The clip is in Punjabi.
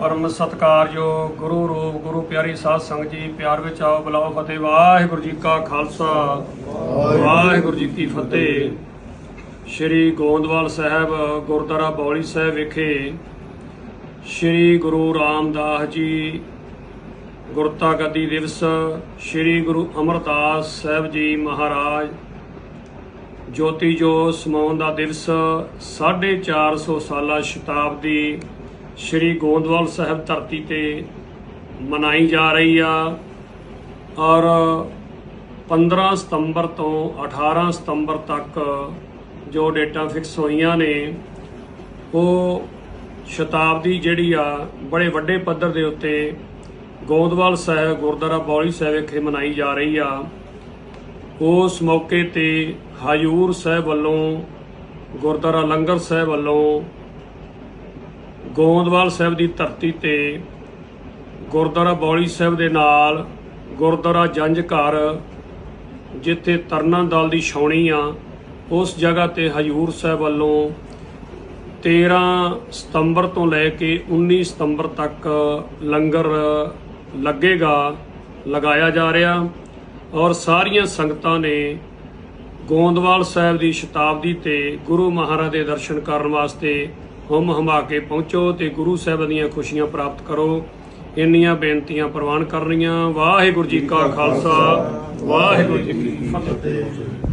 ਪਰਮ ਸਤਕਾਰਯੋਗ ਗੁਰੂ ਰੂਪ ਗੁਰੂ ਪਿਆਰੀ ਸਾਧ ਸੰਗਤ ਜੀ, ਪਿਆਰ ਵਿੱਚ ਆਓ, ਬੁਲਾਓ, ਫਤਿਹ। ਵਾਹਿਗੁਰੂ ਜੀ ਕਾ ਖਾਲਸਾ। ਵਾਹਿਗੁਰੂ ਜੀ ਕੀ ਫਤਿਹ। ਸ਼੍ਰੀ ਗੋਂਦਵਾਲ ਸਾਹਿਬ ਗੁਰਦੁਆਰਾ ਬੌਲੀ ਸਾਹਿਬ ਵਿਖੇ ਸ਼੍ਰੀ ਗੁਰੂ ਰਾਮਦਾਸ ਜੀ ਗੁਰਤਾ ਗੱਦੀ ਦਿਵਸ, ਸ਼੍ਰੀ ਗੁਰੂ ਅਮਰਦਾਸ ਸਾਹਿਬ ਜੀ ਮਹਾਰਾਜ ਜੋਤੀ ਜੋ ਸਮਾਉਣ ਦਾ ਦਿਵਸ 450 ਸਾਲਾ ਸ਼ਤਾਬਦੀ ਸ਼੍ਰੀ ਗੋਂਦਵਾਲ ਸਾਹਿਬ ਧਰਤੀ ਤੇ ਮਨਾਈ ਜਾ ਰਹੀ ਆ ਔਰ 15 ਸਤੰਬਰ ਤੋਂ 18 ਸਤੰਬਰ ਤੱਕ ਜੋ ਡੇਟਾਂ ਫਿਕਸ ਹੋਈਆਂ ਨੇ, ਉਹ ਸ਼ਤਾਬਦੀ ਜਿਹੜੀ ਆ, ਬੜੇ ਵੱਡੇ ਪੱਧਰ ਦੇ ਉੱਤੇ ਗੋਦਵਾਲ ਸਾਹਿਬ, ਗੁਰਦੁਆਰਾ ਬੌਲੀ ਸਾਹਿਬ ਵਿਖੇ ਮਨਾਈ ਜਾ ਰਹੀ ਆ। ਉਸ ਮੌਕੇ ਤੇ ਹਜੂਰ ਸਾਹਿਬ ਵੱਲੋਂ, ਗੁਰਦੁਆਰਾ ਲੰਗਰ ਸਾਹਿਬ ਵੱਲੋਂ ਗੋਂਦਵਾਲ ਸਾਹਿਬ ਦੀ ਧਰਤੀ ਤੇ, ਗੁਰਦੁਆਰਾ ਬੌਲੀ ਸਾਹਿਬ ਦੇ ਨਾਲ ਗੁਰਦੁਆਰਾ ਜੰਝ ਘਰ, ਜਿੱਥੇ ਤਰਨਾ ਦਲ ਦੀ ਛਾਉਣੀ ਆ, ਉਸ ਜਗ੍ਹਾ ਤੇ ਹਜੂਰ ਸਾਹਿਬ ਵੱਲੋਂ 13 ਸਤੰਬਰ ਤੋਂ ਲੈ ਕੇ 19 ਸਤੰਬਰ ਤੱਕ ਲੰਗਰ ਲੱਗੇਗਾ, ਲਗਾਇਆ ਜਾ ਰਿਹਾ। ਔਰ ਸਾਰੀਆਂ ਸੰਗਤਾਂ ਨੇ ਗੋਂਦਵਾਲ ਸਾਹਿਬ ਦੀ ਸ਼ਤਾਬਦੀ ਤੇ ਗੁਰੂ ਮਹਾਰਾਜ ਦੇ ਦਰਸ਼ਨ ਕਰਨ ਵਾਸਤੇ ਹੁਮ ਹਮਾ ਕੇ ਪਹੁੰਚੋ ਤੇ ਗੁਰੂ ਸਾਹਿਬ ਦੀਆਂ ਖੁਸ਼ੀਆਂ ਪ੍ਰਾਪਤ ਕਰੋ। ਇੰਨੀਆਂ ਬੇਨਤੀਆਂ ਪ੍ਰਵਾਨ ਕਰਨੀਆਂ। ਵਾਹਿਗੁਰੂ ਜੀ ਕਾ ਖਾਲਸਾ, ਵਾਹਿਗੁਰੂ ਜੀ ਕੀ ਫਤਿਹ।